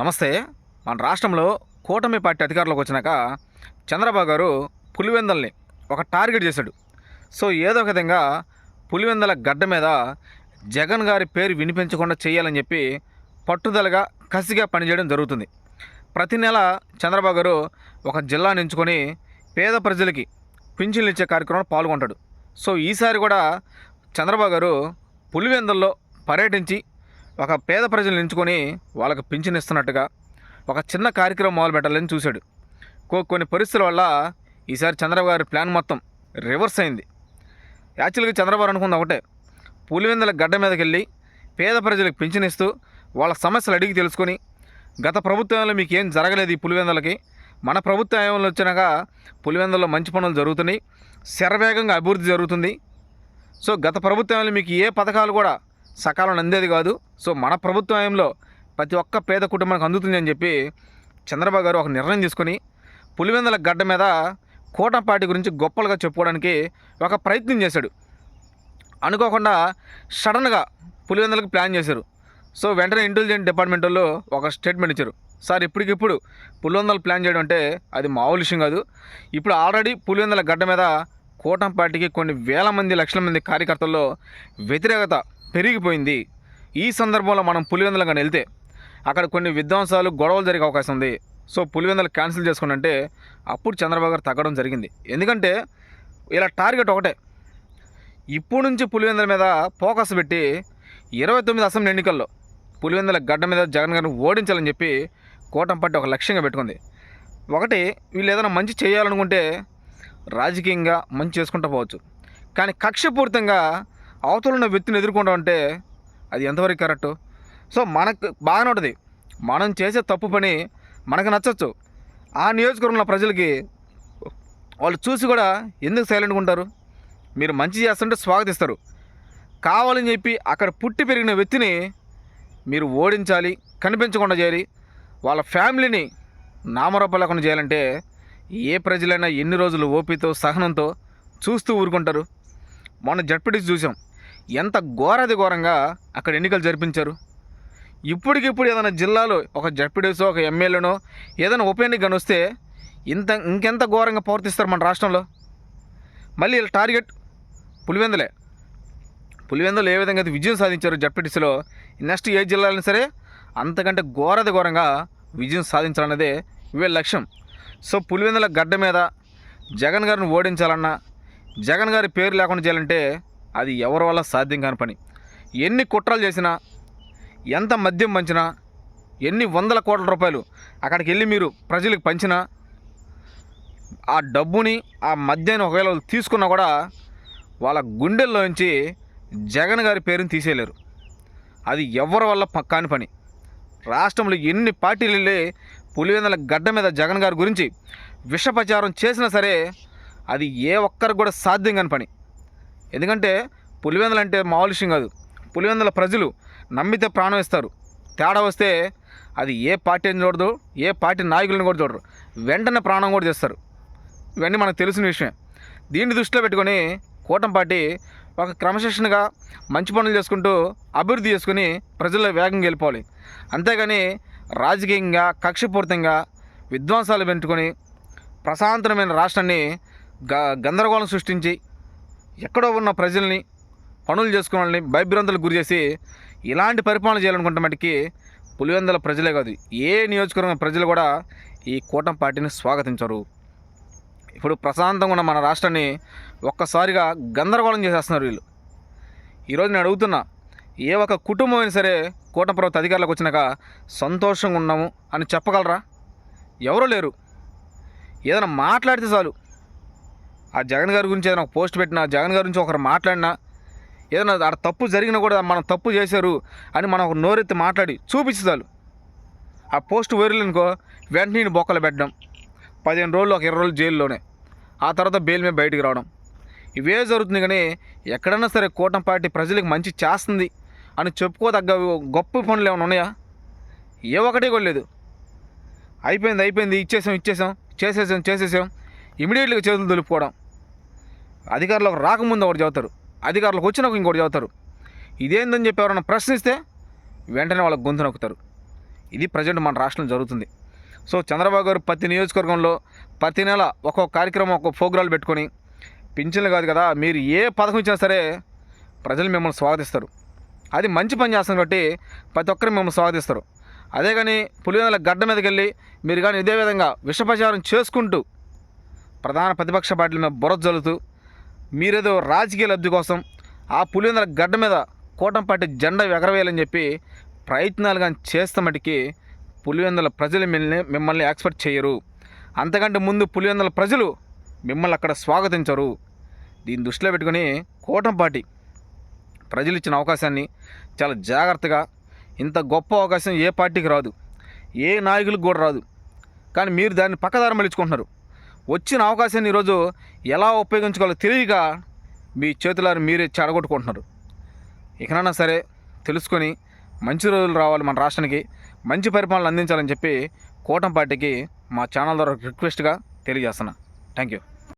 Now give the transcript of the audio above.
నమస్తే. మన రాష్ట్రంలో కూటమి పార్టీ అధికారంలోకి వచ్చినాక చంద్రబాబు గారు పులివెందల్ని ఒక టార్గెట్ చేశాడు. సో ఏదో ఒక విధంగా పులివెందల గడ్డ మీద జగన్ గారి పేరు వినిపించకుండా చేయాలని చెప్పి పట్టుదలగా కసిగా పనిచేయడం జరుగుతుంది. ప్రతి నెల చంద్రబాబు గారు ఒక జిల్లాను ఎంచుకొని పేద ప్రజలకి పింఛన్లు ఇచ్చే కార్యక్రమంలో పాల్గొంటాడు. సో ఈసారి కూడా చంద్రబాబు గారు పులివెందల్లో పర్యటించి ఒక పేద ప్రజలను ఎంచుకొని వాళ్ళకి పింఛన్ ఇస్తున్నట్టుగా ఒక చిన్న కార్యక్రమం మొదలు పెట్టాలని చూశాడు. కో- కొన్ని పరిస్థితుల వల్ల ఈసారి చంద్రబాబు గారి ప్లాన్ మొత్తం రివర్స్ అయింది. యాక్చువల్గా చంద్రబాబు అనుకుంది ఒకటే పులివెందుల గడ్డ మీదకి వెళ్ళి పేద ప్రజలకు పింఛన్ ఇస్తూ వాళ్ళ సమస్యలు అడిగి తెలుసుకొని గత ప్రభుత్వంలో మీకు ఏం జరగలేదు ఈ పులివెందులకి మన ప్రభుత్వం వచ్చినాక పులివెందుల్లో మంచి పనులు జరుగుతున్నాయి శరవేగంగా అభివృద్ధి జరుగుతుంది. సో గత ప్రభుత్వంలో మీకు ఏ పథకాలు కూడా సకాలంలో అందేది కాదు. సో మన ప్రభుత్వంలో ప్రతి ఒక్క పేద కుటుంబానికి అందుతుంది అని చెప్పి చంద్రబాబు గారు ఒక నిర్ణయం తీసుకొని పులివెందల గడ్డ మీద కూటపాటి గురించి గొప్పలుగా చెప్పుకోవడానికి ఒక ప్రయత్నం చేశాడు. అనుకోకుండా సడన్గా పులివెందలకు ప్లాన్ చేశారు. సో వెంటనే ఇంటెలిజెంట్ డిపార్ట్మెంట్ వాళ్ళు ఒక స్టేట్మెంట్ ఇచ్చారు. సార్ ఇప్పటికిప్పుడు పులివెందలు ప్లాన్ చేయడం అంటే అది మామూలు విషయం కాదు. ఇప్పుడు ఆల్రెడీ పులివెందల గడ్డ మీద కూటమి పార్టీకి కొన్ని వేల మంది లక్షల మంది కార్యకర్తల్లో వ్యతిరేకత పెరిగిపోయింది. ఈ సందర్భంలో మనం పులివెందులు కానీ వెళ్తే అక్కడ కొన్ని విధ్వంసాలు గొడవలు జరిగే అవకాశం ఉంది. సో పులివెందులు క్యాన్సిల్ చేసుకుని అంటే అప్పుడు చంద్రబాబు గారు తగ్గడం జరిగింది. ఎందుకంటే ఇలా టార్గెట్ ఒకటే. ఇప్పుడు నుంచి పులివెందుల మీద ఫోకస్ పెట్టి ఇరవై తొమ్మిది అసెంబ్లీ ఎన్నికల్లో పులివెందుల గడ్డ మీద జగన్ గారిని ఓడించాలని చెప్పి కూటమి పార్టీ ఒక లక్ష్యంగా పెట్టుకుంది. ఒకటి వీళ్ళు ఏదైనా మంచి చేయాలనుకుంటే రాజకీయంగా మంచి చేసుకుంటూ పోవచ్చు. కానీ కక్షపూరితంగా అవతల ఉన్న వ్యక్తిని ఎదుర్కొంటాం అంటే అది ఎంతవరకు కరెక్ట్? సో మనకు బాగానే ఉంటుంది. మనం చేసే తప్పు పని మనకు నచ్చచ్చు. ఆ నియోజకవర్గంలో ప్రజలకి వాళ్ళు చూసి కూడా ఎందుకు సైలెంట్గా ఉంటారు? మీరు మంచి చేస్తుంటే స్వాగతిస్తారు. కావాలని చెప్పి అక్కడ పుట్టి పెరిగిన వ్యక్తిని మీరు ఓడించాలి కనిపించకుండా చేయాలి. వాళ్ళ ఫ్యామిలీని నామరూపం లేకుండా చేయాలంటే ఏ ప్రజలైనా ఎన్ని రోజులు ఓపితో సహనంతో చూస్తూ ఊరుకుంటారు? మొన్న జడ్పీటీసీ చూసాం ఎంత ఘోరది ఘోరంగా అక్కడ ఎన్నికలు జరిపించారు. ఇప్పటికిప్పుడు ఏదైనా జిల్లాలో ఒక జడ్పీటీసో ఒక ఎమ్మెల్యేనో ఏదైనా ఉప ఎన్నిక వస్తే ఇంత ఇంకెంత ఘోరంగా ప్రవర్తిస్తారు మన రాష్ట్రంలో? మళ్ళీ వీళ్ళ టార్గెట్? పులివెందులే. పులివెందులు ఏ విధంగా అయితే విజయం సాధించారు జడ్పీటీసీలో నెక్స్ట్ ఏ జిల్లాలైనా సరే అంతకంటే ఘోరది ఘోరంగా విజయం సాధించాలన్నదే వీళ్ళ లక్ష్యం. సో పులివెందుల గడ్డ మీద జగన్ గారిని ఓడించాలన్నా జగన్ గారి పేరు లేకుండా చేయాలంటే అది ఎవరి వల్ల సాధ్యం కాని పని. ఎన్ని కుట్రలు చేసినా ఎంత మద్యం పంచినా ఎన్ని వందల కోట్ల రూపాయలు అక్కడికి వెళ్ళి మీరు ప్రజలకు పంచినా ఆ డబ్బుని ఆ మద్యాన్ని ఒకవేళ వాళ్ళు తీసుకున్నా కూడా వాళ్ళ గుండెల్లోంచి జగన్ గారి పేరుని తీసేయలేరు. అది ఎవరి వల్ల కాని పని. రాష్ట్రంలో ఎన్ని పార్టీలు వెళ్ళి పులివెందుల గడ్డ మీద జగన్ గారి గురించి విష ప్రచారం చేసినా సరే అది ఏ ఒక్కరికి కూడా సాధ్యం కాని పని. ఎందుకంటే పులివెందులు అంటే మామూలు విషయం కాదు. పులివెందుల ప్రజలు నమ్మితే ప్రాణం ఇస్తారు. తేడా వస్తే అది ఏ పార్టీని చూడదు ఏ పార్టీ నాయకులను కూడా చూడరు. వెంటనే ప్రాణం కూడా చేస్తారు ఇవన్నీ మనకు తెలిసిన విషయమే. దీన్ని దృష్టిలో పెట్టుకొని కూటమి పార్టీ ఒక క్రమశిక్షణగా మంచి పనులు చేసుకుంటూ అభివృద్ధి చేసుకుని ప్రజల్లో వేగంగా వెళ్ళిపోవాలి. అంతేగాని రాజకీయంగా కక్షపూరితంగా విధ్వంసాలు పెట్టుకొని ప్రశాంతమైన రాష్ట్రాన్ని గ గందరగోళం సృష్టించి ఎక్కడో ఉన్న ప్రజల్ని పనులు చేసుకునే వాళ్ళని భయభ్రాంతులకు గురి చేసి ఇలాంటి పరిపాలన చేయాలనుకుంటే మటుకి పులివెందల ప్రజలే కాదు ఏ నియోజకవర్గం ప్రజలు కూడా ఈ కూటమి పార్టీని స్వాగతించరు. ఇప్పుడు ప్రశాంతంగా ఉన్న మన రాష్ట్రాన్ని ఒక్కసారిగా గందరగోళం చేసేస్తున్నారు వీళ్ళు. ఈరోజు నేను అడుగుతున్నా ఏ ఒక్క కుటుంబం అయినా సరే కూటమి ప్రభుత్వ అధికారులకు వచ్చినాక సంతోషంగా ఉన్నాము అని చెప్పగలరా? ఎవరూ లేరు. ఏదైనా మాట్లాడితే చాలు. ఆ జగన్ గారి గురించి ఏదైనా ఒక పోస్ట్ పెట్టినా జగన్ గారి గురించి ఒకరు మాట్లాడినా ఏదైనా ఆడ తప్పు జరిగినా కూడా మనం తప్పు చేశారు అని మనం ఒక నోరెత్తి మాట్లాడి చూపించి చాలు. ఆ పోస్ట్ వేరులనుకో వెంటనే బొక్కలు పెట్టడం. పదిహేను రోజులు ఒక ఇరవై రోజులు జైల్లోనే. ఆ తర్వాత బెయిల్ మీద బయటికి రావడం. ఇవే జరుగుతుంది కానీ ఎక్కడైనా సరే కూటమి పార్టీ ప్రజలకు మంచి చేస్తుంది. అని చెప్పుకోదగ్గ గొప్ప పనులు ఏమైనా ఉన్నాయా? ఏ ఒకటి కూడా లేదు. అయిపోయింది అయిపోయింది. ఇచ్చేసాం ఇచ్చేసాం. చేసేసాం చేసేసాం. ఇమీడియట్గా చేతులు దులుపుకోవడం. అధికారులకు రాకముందు ఒకటి చదువుతారు అధికారులకు వచ్చినాక ఇంకోటి చదువుతారు ఇదేందని చెప్పి ఎవరైనా ప్రశ్నిస్తే వెంటనే వాళ్ళకి గొంతు నొక్కుతారు. ఇది ప్రజెంట్ మన రాష్ట్రంలో జరుగుతుంది. సో చంద్రబాబు గారు ప్రతి నియోజకవర్గంలో ప్రతి నెల ఒక్కొక్క కార్యక్రమం ఒక్కొక్క ప్రోగ్రాలు పెట్టుకొని పింఛన్లు కాదు కదా మీరు ఏ పథకం ఇచ్చినా సరే ప్రజలు మిమ్మల్ని స్వాగతిస్తారు. అది మంచి పని చేస్తాం కాబట్టి ప్రతి ఒక్కరు మిమ్మల్ని స్వాగతిస్తారు. అదే కానీ పులివెందుల గడ్డ మీదకి వెళ్ళి మీరు కానీ ఇదే విధంగా విషప్రచారం చేసుకుంటూ ప్రధాన ప్రతిపక్ష పార్టీల మీద బురద జల్లుతూ మీరేదో రాజకీయ లబ్ధి కోసం ఆ పులివెందుల గడ్డ మీద కూటమి పార్టీ జెండా ఎగరవేయాలని చెప్పి ప్రయత్నాలు కానీ చేస్తే మటుకి పులివెందుల ప్రజలు మిమ్మల్ని మిమ్మల్ని ఎక్స్పెక్ట్ చేయరు. అంతకంటే ముందు పులివెందుల ప్రజలు మిమ్మల్ని అక్కడ స్వాగతించరు. దీన్ని దృష్టిలో పెట్టుకొని కూటమి పార్టీ ప్రజలు ఇచ్చిన అవకాశాన్ని చాలా జాగ్రత్తగా ఇంత గొప్ప అవకాశం ఏ పార్టీకి రాదు ఏ నాయకులకు కూడా రాదు. కానీ మీరు దాన్ని పక్కదారం మళ్ళించుకుంటున్నారు వచ్చిన అవకాశాన్ని ఈరోజు ఎలా ఉపయోగించుకోవాలో తెలియక మీ చేతులారు మీరే చెడగొట్టుకుంటున్నారు. ఇకనైనా సరే తెలుసుకొని మంచి రోజులు రావాలి మన రాష్ట్రానికి మంచి పరిపాలన అందించాలని చెప్పి కూటమి పార్టీకి మా ఛానల్ ద్వారా రిక్వెస్ట్గా తెలియజేస్తున్నా. Thank you